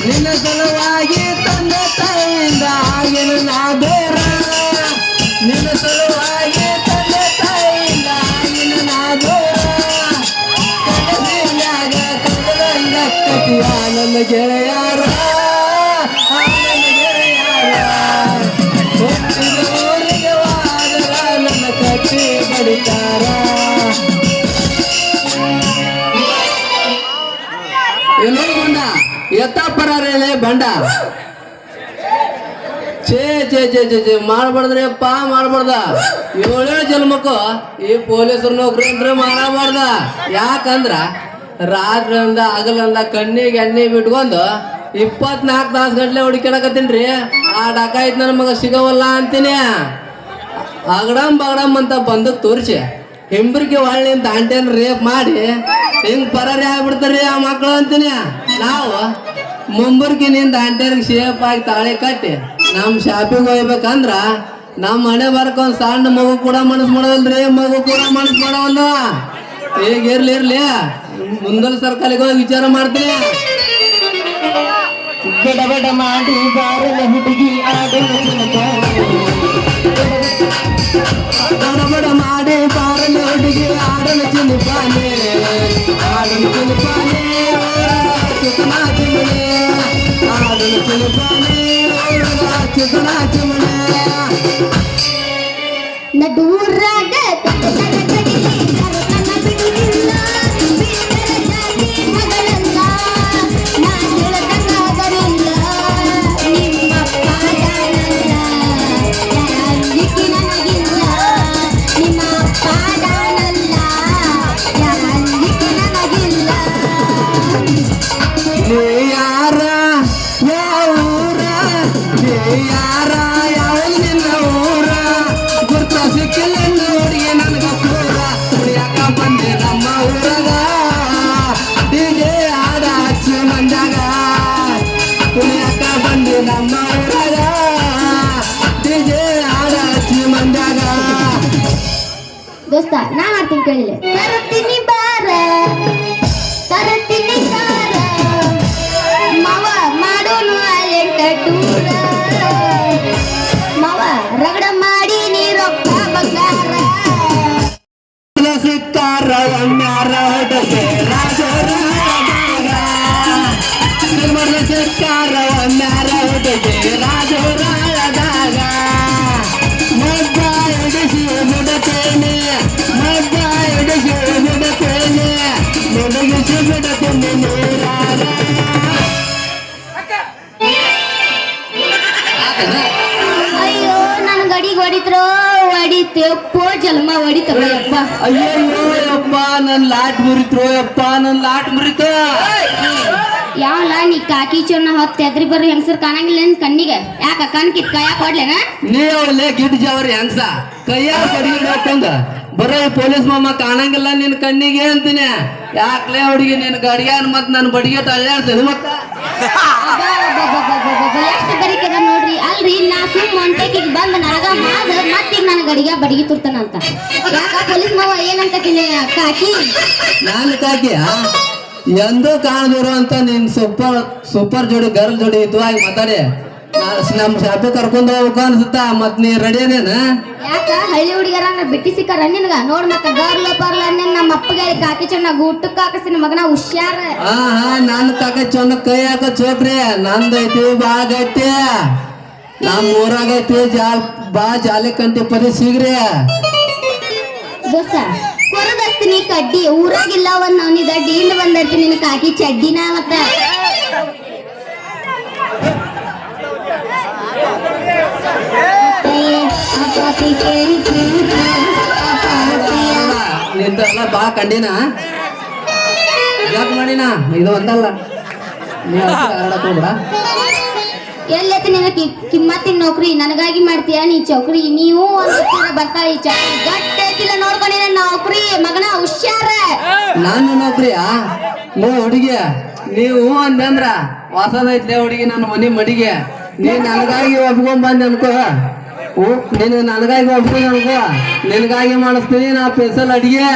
ನಿನ್ನ ಸಲುವಾಗಿ ತಂದೆ ತಾಯಿಯಿಂದ ಆಗಿನ ನಾ ಬೇರ ನಿನ್ನ ಸಲುವಾಗಿ ತಂದೆ ತಾಯಿಯಿಂದ ಆಗಿನ ನಾ ಕನಸಿನ್ಯಾಗ ಕನದಂಗ ಕಟಿಯ ನನ್ನ ಗೆಳೆಯಾರ ಎಲ್ಲೋ ಬಂಡ ಎತ್ತ ಪರಾರೇಲೆ ಬಂಡ. ಛೇ ಛೇ ಛೇ ಛೇ ಛೇ, ಮಾಡ್ಬಾರ್ದ್ರೆ ಪಾ ಮಾಡ್ಬಾರ್ದ. ಏಳೇಳು ಜನ್ಮಕ್ಕೂ ಈ ಪೊಲೀಸರು ನೌಕರಿ ಅಂದ್ರೆ ಮಾಡಬಾರ್ದ. ಯಾಕಂದ್ರ ರಾತ್ರಿಯಿಂದ ಹಗಲಂದ ಕಣ್ಣಿಗೆ ಎಣ್ಣೆ ಬಿಟ್ಕೊಂಡು ಇಪ್ಪತ್ನಾಲ್ಕು ತಾಸು ಗಂಟ್ಲೆ ಹುಡುಕ್ಯಾಡಕತ್ತೀನ್ರಿ ಆ ಡಕಾಯ್ತು ನನ್ನ ಮಗ ಸಿಗವಲ್ಲ ಅಂತೀನಿ. ಅಗಡಂ ಬಗಡಂ ಅಂತ ಬಂದು ತೋರಿಸಿ. ಹಿಂಬ್ರಿಗೆ ಒಳ್ಳೆ ದಾಂಟೇನ್ ರೇಪ್ ಮಾಡಿ ಹಿಂಗ್ ಪರಾರಿ ಆಗ್ಬಿಡ್ತಾರ್ರಿ ಆ ಮಕ್ಕಳು ಅಂತೀನಿ. ನಾವು ಮುಂಬರ್ಗಿ ನಿಂದ ದಾಂಟೇರ್ಗೆ ಶೇಪ್ ಆಗಿ ತಾಳಿ ಕಟ್ಟಿ ನಮ್ ಶಾಪಿಗೆ ಹೋಗ್ಬೇಕಂದ್ರ ನಮ್ಮ ಮನೆ ಬರ್ಕ ಒಂದ್ ಸಣ್ಣ ಮಗು ಕೂಡ ಮನಸ್ ಮಾಡೋದಲ್ರಿ ಮಗು ಕೂಡ ಮನಸ್ ಮಾಡವಲ್ಲ ಈಗ ಇರ್ಲಿ ಇರ್ಲಿ. ಮುಂದಲ್ ಸರ್ಕಲಿಗೆ ಹೋಗಿ ವಿಚಾರ ಮಾಡ್ತೀನಿ. ಬೆಡ ಬೆಡ ಮಾಡಿ ಹುಡುಗಿ नाचून पाने आडून तुल पाने नाचून म्हणे आडून तुल पाने नाचून म्हणे ದೋಸ್ತ ನಾ ಮಾಡ್ತೀನಿ ಕೇಳಿಲ್ಲ. ತರತೀನಿ ಬಾರ ತರತೀನಿ ಕಾರ ಮಾವ ಮಾಡೋನು ಅಲೆಂಟ ಟೂರ. ಮಾವ ರಗಡ ಅಯ್ಯೋ ನನ್ ಗಡಿಗೆ ಹೊಡಿತ್ರೋ ಹೊಡಿತೆಪ್ಪೋ ಜನ್ಮ ಹೊಡಿತವ ಯಪ್ಪ. ಅಯ್ಯೋ ಯಪ್ಪ ನನ್ ಲಾಟ್ ಮುರಿತ್ರೋ ಯಪ್ಪ ನನ್ ಲಾಟ್ ಮುರಿತ. ಯಾವಲ್ಲ ನೀ ಕಾಕಿ ಚೊನ್ನ ಹೊತ್ತ ಎದ್ರಿ ಬರ್ರಿ ಹೆಂಗಸರ್ ಕಾಣಂಗಿಲ್ಲ ನಿನ್ ಕಣ್ಣಿಗೆ. ಯಾಕ ಕಣ್ ಕಿತ್ ಕೈಯಾಗ ಕೊಡ್ಲೇನ ನೀ ಅವಳೆ ಗಿಡ್ ಜವರಿ ಹೆಂಗ್ಸ? ಕೈಯಾಗ ಕಡಿಗೆ ಹಾಕೊಂಡ. ಬರೀ ಪೊಲೀಸ್ ಮಾಮ ಕಾಣಂಗಿಲ್ಲ ನಿನ್ ಕಣ್ಣಿಗೆ ಅಂತೀನಿ. ಯಾಕ್ಲೇ ಹುಡುಗಿ ನಿನ್ ಗಡಿಯ ಮತ್ ನನ್ ಬಡಿಗೆ ತಳ್ಳಾಡ್ತೀನಿ ಮತ್ತ? ನೋಡ್ರಿ. ಅಲ್ರಿ ನಾ ಸುಮ್ ಒಂಟೆಕಿಗೆ ಬಂದ್ ನನಗ ಮಾದ ಮತ್ತೀಗ ನನ್ ಗಡಿಗೆ ಬಡಿಗೆ ತುರ್ತಾನಂತ ಯಾಕ ಪೊಲೀಸ್ ಮಾವ ಏನಂತ ಕಿಲೆ ಕಾಕಿ? ನಾನು ಕಾಕಿಯ ಎಂದೂ ಕಾಣದಿರೋ ಅಂತ ನಿನ್ ಸೂಪರ್ ಸೂಪರ್ ಜೋಡಿ ಗರ್ಲ್ ಜೋಡಿ ಇದ್ವಾಗಿ ಮಾತಾಡಿ. ನಮ್ ಶಾಪಿ ಕರ್ಕೊಂಡ್ ಹೋಗ್ಬೇಕು ಅನ್ಸುತ್ತ? ಮತ್ ನೀ ರೆಡಿ ಅದೇನ? ಯಾಕ? ಹಳ್ಳಿ ಹುಡುಗರ ಬಿಟ್ಟಿ ಸಿಕ್ಕಾರ ನಿನಗ? ನೋಡ್ ಮತ್ತ ಗರ್ಲ ಪರ್ಲ ಅನ್ನೇನ್ ನಮ್ಮ ಅಪ್ಪಗೆ ಕಾಕಿ ಚೆನ್ನ ಊಟಕ್ಕೆ ಹಾಕಿಸಿನ ಮಗನ ಹುಷಾರ. ಹಾ ಹಾ ನನ್ ಕಾಕ ಚೊನ್ನ ಕೈ ಹಾಕ ಚೋಕ್ರಿ. ನಂದೈತಿ ಬಾ ಗಟ್ಟಿ. ನಮ್ ಊರಾಗೈತಿ ಜಾಲ್ ಬಾ ಜಾಲಿ ಕಂಟಿ ಪರಿ ಸಿಗ್ರಿ. ದೋಸ್ತ ಕೊರದಸ್ತೀನಿ ಕಡ್ಡಿ. ಊರಾಗಿಲ್ಲ ಒಂದ್ ನವನಿ ದಡ್ಡಿ ಇಲ್ಲಿ ಬಂದೈತಿ ನಿನ್ ಕಾಕಿ ಚಡ್ಡಿನ ಮತ್ತ. ನಿಂತೆಲ್ಲ ಬಾ ಕಂಡಿನ ಯಾಕೆ ಮಾಡಿನ? ಇದು ಒಂದಲ್ಲ. ನೀ ಎಲ್ಲೈತಿ ನಿನ್ನ ಕಿಮ್ಮತ್ತಿನ ನೌಕರಿ ನನಗಾಗಿ ಮಾಡ್ತೀಯ ನೀ ಚೌಕರಿ? ನೀವು ಬರ್ತಾ ಈ ಚೌಕರಿ ಗಟ್ಟ ಐತಿಲ್ಲ ನೋಡ್ಕೊಂಡು ನನ್ನ ನೌಕರಿ ಮಗನ ಹುಷಾರ. ನಾನು ನೌಕರಿಯಾ? ನೀವು ಹುಡುಗಿಯ ನೀವು ಅಂದಂದ್ರ ವಾಸದ ಹೊಸದೈತ್ಲೇ ಹುಡುಗಿ ನನ್ನ ಮನೆ ಮಡಿಗೆ. ನೀ ನನಗಾಗಿ ಒಪ್ಕೊಂಡ್ ಬಂದೆ ಅನ್ಕೋ ನೀನು ನನಗಾಗಿ ಒಪ್ಕೊಂಡ್ ಅನ್ಕೋ. ನಿನಗಾಗಿ ಮಾಡಿಸ್ತೀನಿ ನಾ ಸ್ಪೆಷಲ್ ಅಡಿಗೆ.